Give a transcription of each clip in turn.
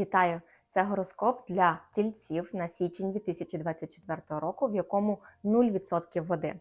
Вітаю! Це гороскоп для тільців на січень 2024 року, в якому 0% води.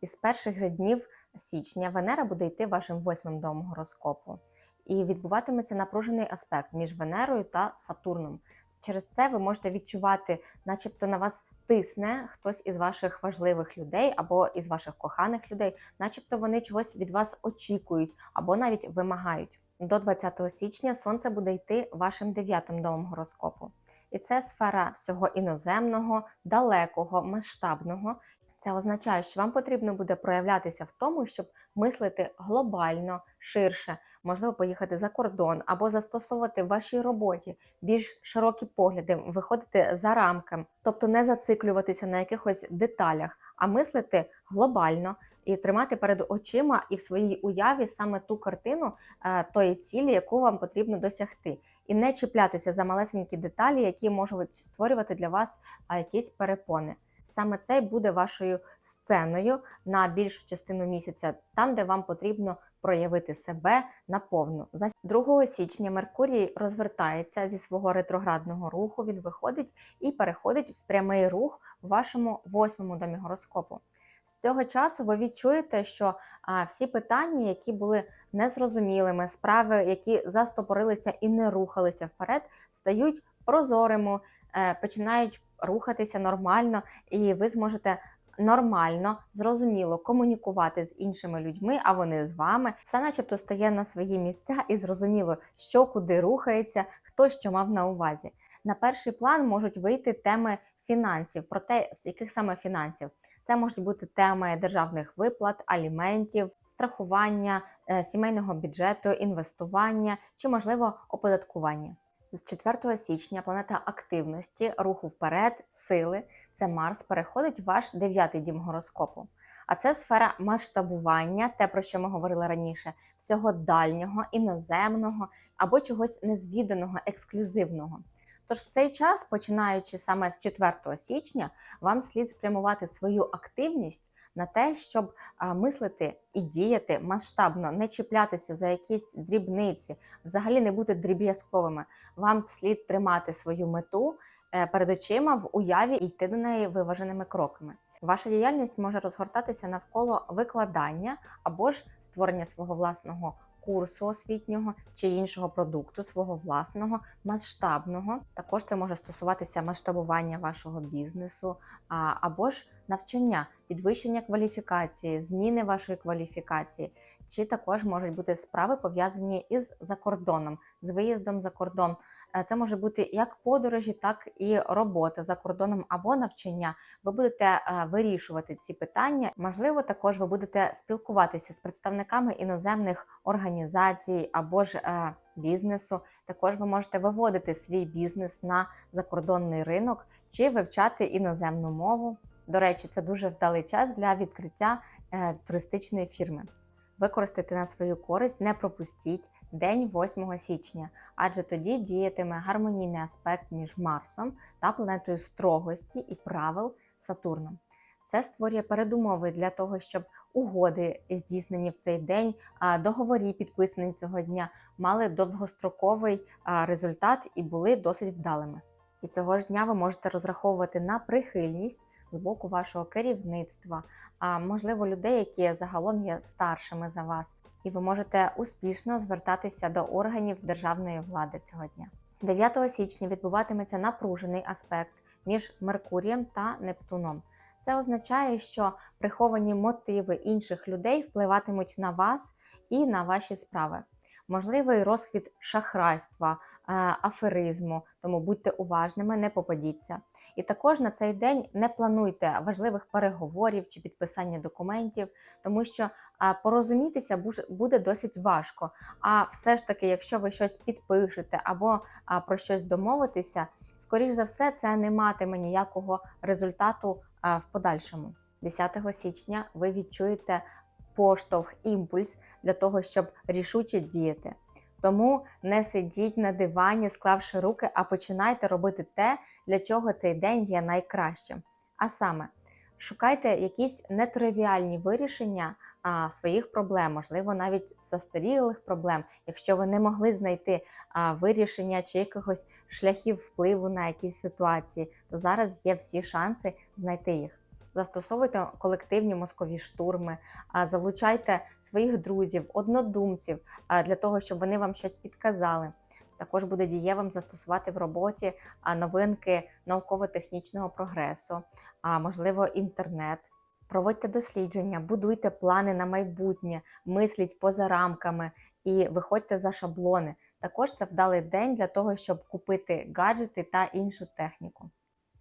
Із перших же днів січня Венера буде йти вашим восьмим домом гороскопу, і відбуватиметься напружений аспект між Венерою та Сатурном. Через це ви можете відчувати, начебто на вас тисне хтось із ваших важливих людей або із ваших коханих людей, начебто вони чогось від вас очікують або навіть вимагають. До 20 січня сонце буде йти вашим дев'ятим домом гороскопу. І це сфера всього іноземного, далекого, масштабного. Це означає, що вам потрібно буде проявлятися в тому, щоб мислити глобально, ширше, можливо, поїхати за кордон або застосовувати в вашій роботі більш широкі погляди, виходити за рамки, тобто не зациклюватися на якихось деталях, а мислити глобально і тримати перед очима і в своїй уяві саме ту картину е, тої цілі, яку вам потрібно досягти, і не чіплятися за малесенькі деталі, які можуть створювати для вас якісь перепони. Саме це буде вашою сценою на більшу частину місяця, там, де вам потрібно проявити себе наповну. За 2 січня Меркурій розвертається зі свого ретроградного руху. Він виходить і переходить в прямий рух вашому восьмому домі гороскопу. З цього часу ви відчуєте, що всі питання, які були незрозумілими, справи, які застопорилися і не рухалися вперед, стають прозорими, е, починають рухатися нормально, і ви зможете нормально, зрозуміло комунікувати з іншими людьми, а вони з вами. Все начебто стає на свої місця і зрозуміло, що куди рухається, хто що мав на увазі. На перший план можуть вийти теми фінансів, про те, з яких саме фінансів. Це можуть бути теми державних виплат, аліментів, страхування, е, сімейного бюджету, інвестування чи, можливо, оподаткування. З 4 січня планета активності, руху вперед, сили це Марс переходить в ваш дев'ятий дім гороскопу. А це сфера масштабування, те, про що ми говорили раніше, всього дальнього, іноземного або чогось незвіданого, ексклюзивного. Тож в цей час, починаючи саме з 4 січня, вам слід спрямувати свою активність на те, щоб мислити і діяти масштабно, не чіплятися за якісь дрібниці, взагалі не бути дріб'язковими. Вам слід тримати свою мету е, перед очима в уяві і йти до неї виваженими кроками. Ваша діяльність може розгортатися навколо викладання або ж створення свого власного курсу освітнього чи іншого продукту свого власного, масштабного. Також це може стосуватися масштабування вашого бізнесу або ж навчання, підвищення кваліфікації, зміни вашої кваліфікації. Чи також можуть бути справи пов'язані із закордоном, з виїздом за кордон. Е, Це може бути як подорожі, так і робота за кордоном або навчання. Ви будете е, вирішувати ці питання. Можливо, також ви будете спілкуватися з представниками іноземних організацій або ж е, бізнесу. Також ви можете виводити свій бізнес на закордонний ринок чи вивчати іноземну мову. До речі, це дуже вдалий час для відкриття е, туристичної фірми. Використати на свою користь, не пропустіть день 8 січня, адже тоді діятиме гармонійний аспект між Марсом та планетою строгості і правил Сатурном. Це створює передумови для того, щоб угоди, здійснені в цей день, договорі, підписані цього дня, мали довгостроковий результат і були досить вдалими. І цього ж дня ви можете розраховувати на прихильність боку вашого керівництва, а можливо, людей, які загалом є старшими за вас, і ви можете успішно звертатися до органів державної влади цього дня. 9 січня відбуватиметься напружений аспект між Меркурієм та Нептуном. Це означає, що приховані мотиви інших людей впливатимуть на вас і на ваші справи. Можливий розхід шахрайства, е, аферизму, тому будьте уважними, не попадіться. І також на цей день не плануйте важливих переговорів чи підписання документів, тому що порозумітися буде досить важко. А все ж таки, якщо ви щось підпишете або про щось домовитеся, скоріш за все, це не матиме ніякого результату в подальшому. 10 січня ви відчуєте поштовх, імпульс для того, щоб рішуче діяти. Тому не сидіть на дивані, склавши руки, а починайте робити те, для чого цей день є найкращим. А саме, Шукайте якісь нетривіальні вирішення а, своїх проблем, можливо, навіть застарілих проблем, якщо ви не могли знайти а, вирішення чи якихось шляхів впливу на якісь ситуації, то зараз є всі шанси знайти їх. Застосовуйте колективні мозкові штурми, залучайте своїх друзів, однодумців для того, щоб вони вам щось підказали. Також буде дієвим застосувати в роботі новинки науково-технічного прогресу, можливо, інтернет. Проводьте дослідження, будуйте плани на майбутнє, мисліть поза рамками і виходьте за шаблони. Також це вдалий день для того, щоб купити гаджети та іншу техніку.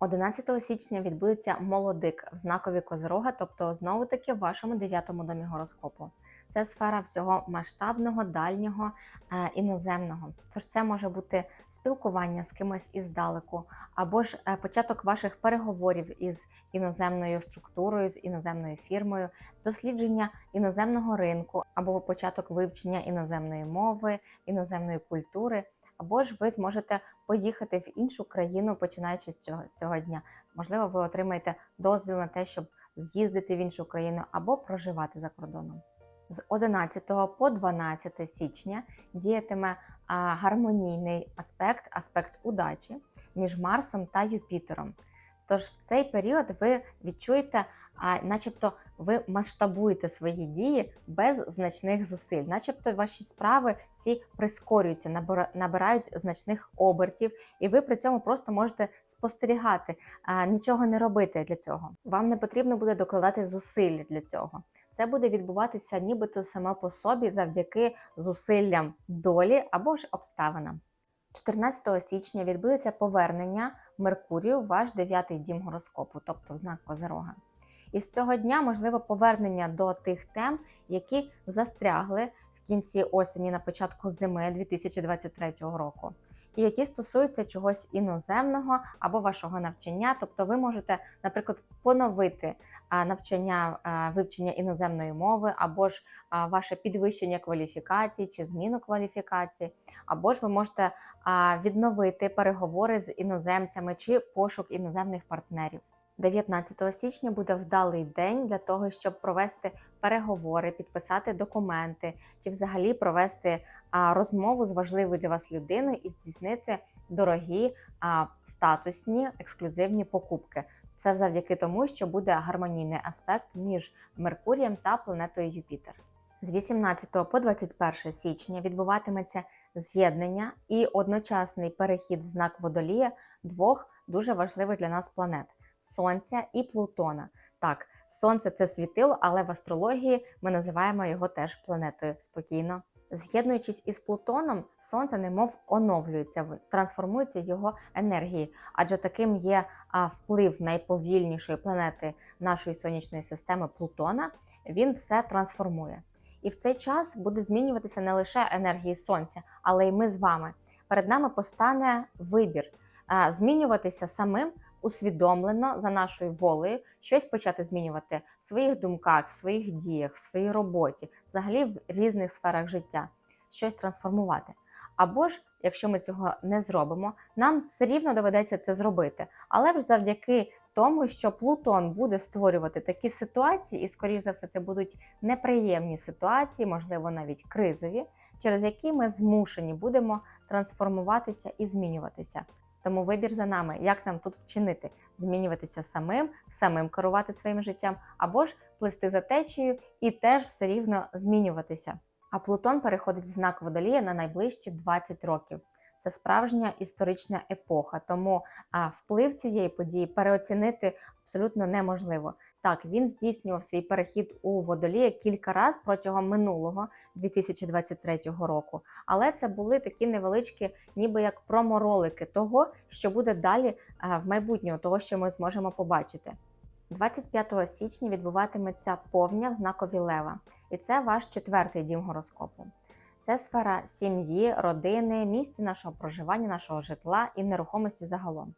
11 січня відбудеться молодик в знакові Козирога, тобто знову таки в вашому дев'ятому домі гороскопу. Це сфера всього масштабного, дальнього, е, іноземного. Тож це може бути спілкування з кимось іздалеку, або ж е, початок ваших переговорів із іноземною структурою, з іноземною фірмою, дослідження іноземного ринку, або початок вивчення іноземної мови, іноземної культури. Або ж ви зможете поїхати в іншу країну, починаючи з цього, з цього дня. Можливо, ви отримаєте дозвіл на те, щоб з'їздити в іншу країну або проживати за кордоном. З 11 по 12 січня діятиме гармонійний аспект, аспект удачі між Марсом та Юпітером. Тож в цей період ви відчуєте, а, начебто ви масштабуєте свої дії без значних зусиль, начебто ваші справи ці прискорюються, набирають значних обертів, і ви при цьому просто можете спостерігати, а, нічого не робити для цього. Вам не потрібно буде докладати зусиль для цього. Це буде відбуватися нібито саме по собі завдяки зусиллям долі або ж обставинам. 14 січня відбудеться повернення Меркурію в ваш дев'ятий дім гороскопу, тобто в знак Козирога. І з цього дня можливо повернення до тих тем, які застрягли в кінці осені на початку зими 2023 року, і які стосуються чогось іноземного або вашого навчання. Тобто, ви можете, наприклад, поновити навчання вивчення іноземної мови, або ж ваше підвищення кваліфікації чи зміну кваліфікації, або ж ви можете відновити переговори з іноземцями чи пошук іноземних партнерів. 19 січня буде вдалий день для того, щоб провести переговори, підписати документи чи взагалі провести розмову з важливою для вас людиною і здійснити дорогі статусні ексклюзивні покупки. Це завдяки тому, що буде гармонійний аспект між Меркурієм та планетою Юпітер. З 18 по 21 січня відбуватиметься з'єднання і одночасний перехід в знак водолія двох дуже важливих для нас планет Сонця і Плутона. Так, Сонце це світило, але в астрології ми називаємо його теж планетою спокійно. З'єднуючись із Плутоном, Сонце немов оновлюється, трансформується його енергії, адже таким є вплив найповільнішої планети нашої сонячної системи Плутона. Він все трансформує. І в цей час буде змінюватися не лише енергії сонця, але й ми з вами. Перед нами постане вибір змінюватися самим усвідомлено за нашою волею, щось почати змінювати в своїх думках, в своїх діях, в своїй роботі, взагалі в різних сферах життя, щось трансформувати. Або ж, якщо ми цього не зробимо, нам все рівно доведеться це зробити. Але ж завдяки тому, що Плутон буде створювати такі ситуації, і, скоріш за все, це будуть неприємні ситуації, можливо, навіть кризові, через які ми змушені будемо трансформуватися і змінюватися. Тому вибір за нами, як нам тут вчинити, змінюватися самим, самим керувати своїм життям, або ж плисти за течією і теж все рівно змінюватися. А Плутон переходить в знак водолія на найближчі 20 років. Це справжня історична епоха, тому а, вплив цієї події переоцінити абсолютно неможливо. Так, він здійснював свій перехід у водолія кілька разів протягом минулого 2023 року, але це були такі невеличкі, ніби як проморолики того, що буде далі в майбутньому, того, що ми зможемо побачити. 25 січня відбуватиметься повня в знакові Лева, і це ваш четвертий дім гороскопу. Це сфера сім'ї, родини, місця нашого проживання, нашого житла і нерухомості загалом.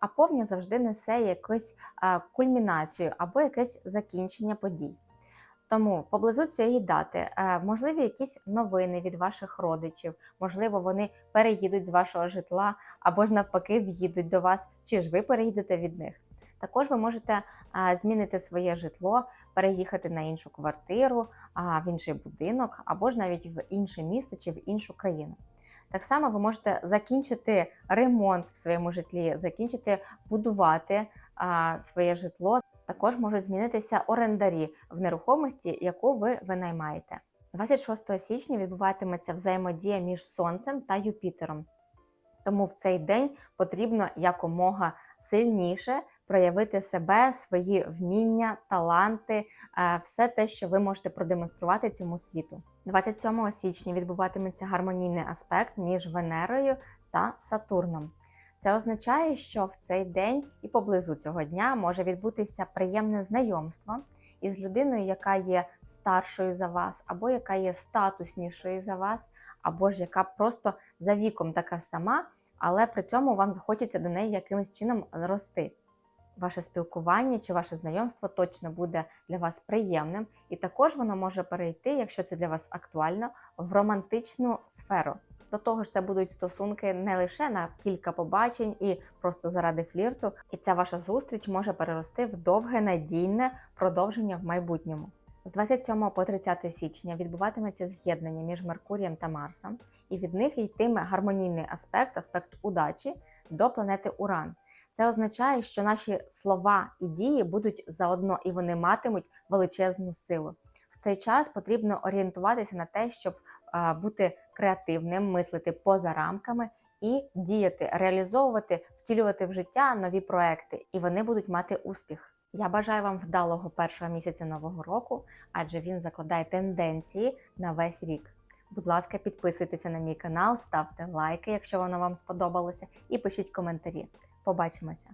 А повня завжди несе якусь кульмінацію або якесь закінчення подій. Тому поблизу цієї дати е, можливі якісь новини від ваших родичів, можливо, вони переїдуть з вашого житла або ж навпаки в'їдуть до вас, чи ж ви переїдете від них. Також ви можете змінити своє житло, переїхати на іншу квартиру, в інший будинок або ж навіть в інше місто чи в іншу країну. Так само ви можете закінчити ремонт в своєму житлі, закінчити будувати а, своє житло. Також можуть змінитися орендарі в нерухомості, яку ви винаймаєте. 26 січня відбуватиметься взаємодія між Сонцем та Юпітером. Тому в цей день потрібно якомога сильніше проявити себе, свої вміння, таланти, е, все те, що ви можете продемонструвати цьому світу. 27 січня відбуватиметься гармонійний аспект між Венерою та Сатурном. Це означає, що в цей день і поблизу цього дня може відбутися приємне знайомство із людиною, яка є старшою за вас, або яка є статуснішою за вас, або ж яка просто за віком така сама, але при цьому вам захочеться до неї якимось чином рости. Ваше спілкування чи ваше знайомство точно буде для вас приємним, і також воно може перейти, якщо це для вас актуально, в романтичну сферу. До того ж, це будуть стосунки не лише на кілька побачень і просто заради флірту, і ця ваша зустріч може перерости в довге надійне продовження в майбутньому. З 27 по 30 січня відбуватиметься з'єднання між Меркурієм та Марсом, і від них йтиме гармонійний аспект, аспект удачі до планети Уран. Це означає, що наші слова і дії будуть заодно і вони матимуть величезну силу. В цей час потрібно орієнтуватися на те, щоб бути креативним, мислити поза рамками і діяти, реалізовувати, втілювати в життя нові проекти, і вони будуть мати успіх. Я бажаю вам вдалого першого місяця нового року, адже він закладає тенденції на весь рік. Будь ласка, підписуйтеся на мій канал, ставте лайки, якщо воно вам сподобалося, і пишіть коментарі. Побачимося!